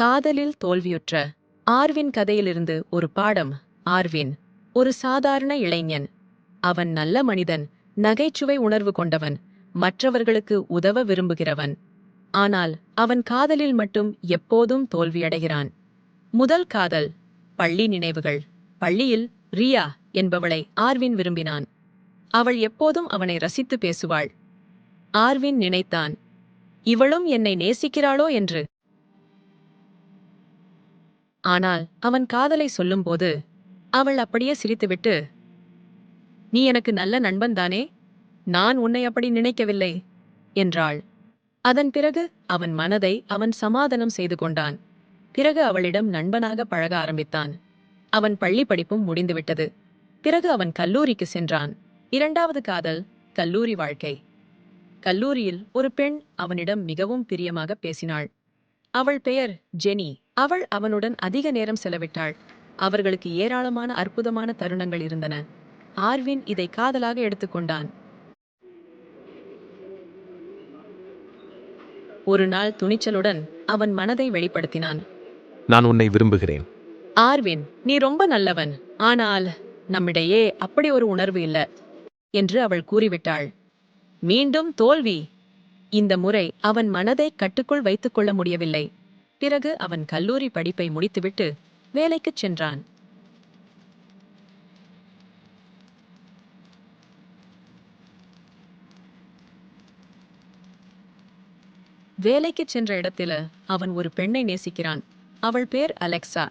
காதலில் தோல்வியுற்ற ஆர்வின் கதையிலிருந்து ஒரு பாடம். ஆர்வின் ஒரு சாதாரண இளைஞன். அவன் நல்ல மனிதன் நகைச்சுவை உணர்வு கொண்டவன் மற்றவர்களுக்கு உதவ விரும்புகிறவன். ஆனால் அவன் காதலில் மட்டும் எப்போதும் தோல்வியடைகிறான். முதல் காதல் பள்ளி நினைவுகள். பள்ளியில் ரியா என்பவளை ஆர்வின் விரும்பினான். அவள் எப்போதும் அவனை ரசித்து பேசுவாள். ஆர்வின் நினைத்தான் இவளும் என்னை நேசிக்கிறாளோ என்று ஆனால் அவன் காதலை சொல்லும்போது அவள் அப்படியே சிரித்துவிட்டு நீ எனக்கு நல்ல நண்பன்தானே நான் உன்னை அப்படி நினைக்கவில்லை என்றாள். அதன் பிறகு அவன் மனதை அவன் சமாதானம் செய்து கொண்டான். பிறகு அவளிடம் நண்பனாக பழக ஆரம்பித்தான். அவன் பள்ளி படிப்பும் முடிந்துவிட்டது. பிறகு அவன் கல்லூரிக்கு சென்றான். இரண்டாவது காதல் கல்லூரி வாழ்க்கை. கல்லூரியில் ஒரு பெண் அவனிடம் மிகவும் பிரியமாக பேசினாள். அவள் பெயர் ஜெனி. அவள் அவனுடன் அதிக நேரம் செலவிட்டாள். அவர்களுக்கு ஏராளமான அற்புதமான தருணங்கள் இருந்தன. ஆர்வின் இதை காதலாக எடுத்துக்கொண்டான் ஒரு நாள் துணிச்சலுடன் அவன் மனதை வெளிப்படுத்தினான். நான் உன்னை விரும்புகிறேன். ஆர்வின் நீ ரொம்ப நல்லவன். ஆனால் நம்மிடையே அப்படி ஒரு உணர்வு இல்ல என்று அவள் கூறிவிட்டாள். மீண்டும் தோல்வி. இந்த முறை அவன் மனதை கட்டுக்குள் வைத்துக் கொள்ள முடியவில்லை. பிறகு அவன் கல்லூரி படிப்பை முடித்துவிட்டு வேலைக்குச் சென்றான். வேலைக்குச் சென்ற இடத்தில அவன் ஒரு பெண்ணை நேசிக்கிறான். அவள் பேர் அலெக்சா.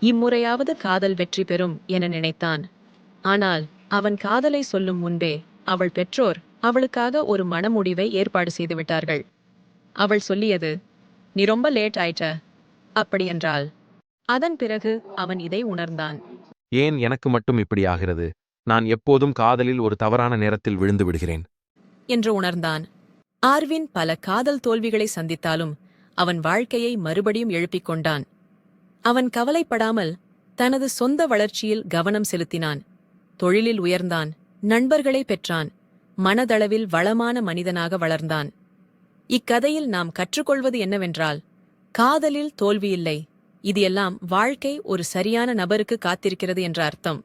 இம்முறையாவது காதல் வெற்றி பெறும் என நினைத்தான். ஆனால் அவன் காதலை சொல்லும் முன்பே அவள் பெற்றோர் அவளுக்காக ஒரு மணமுடிவை ஏற்பாடு செய்து விட்டார்கள். அவள் சொல்லியது நீ ரொம்ப லேட் ஆயிட்ட. அப்படியென்றால் அதன் பிறகு அவன் இதை உணர்ந்தான். ஏன் எனக்கு மட்டும் இப்படி ஆகிறது? நான் எப்போதும் காதலில் ஒரு தவறான நேரத்தில் விழுந்து விடுகிறேன். என்று உணர்ந்தான். ஆர்வின் பல காதல் தோல்விகளை சந்தித்தாலும் அவன் வாழ்க்கையை மறுபடியும் எழுப்பிக் கொண்டான். அவன் கவலைப்படாமல் தனது சொந்த வளர்ச்சியில் கவனம் செலுத்தினான். தொழிலில் உயர்ந்தான் நண்பர்களை பெற்றான் மனதளவில் வளமான மனிதனாக வளர்ந்தான். இக்கதையில் நாம் கற்றுக்கொள்வது என்னவென்றால் காதலில் தோல்வியில்லை இது எல்லாம் வாழ்க்கை ஒரு சரியான நபருக்கு காத்திருக்கிறது என்ற அர்த்தம்.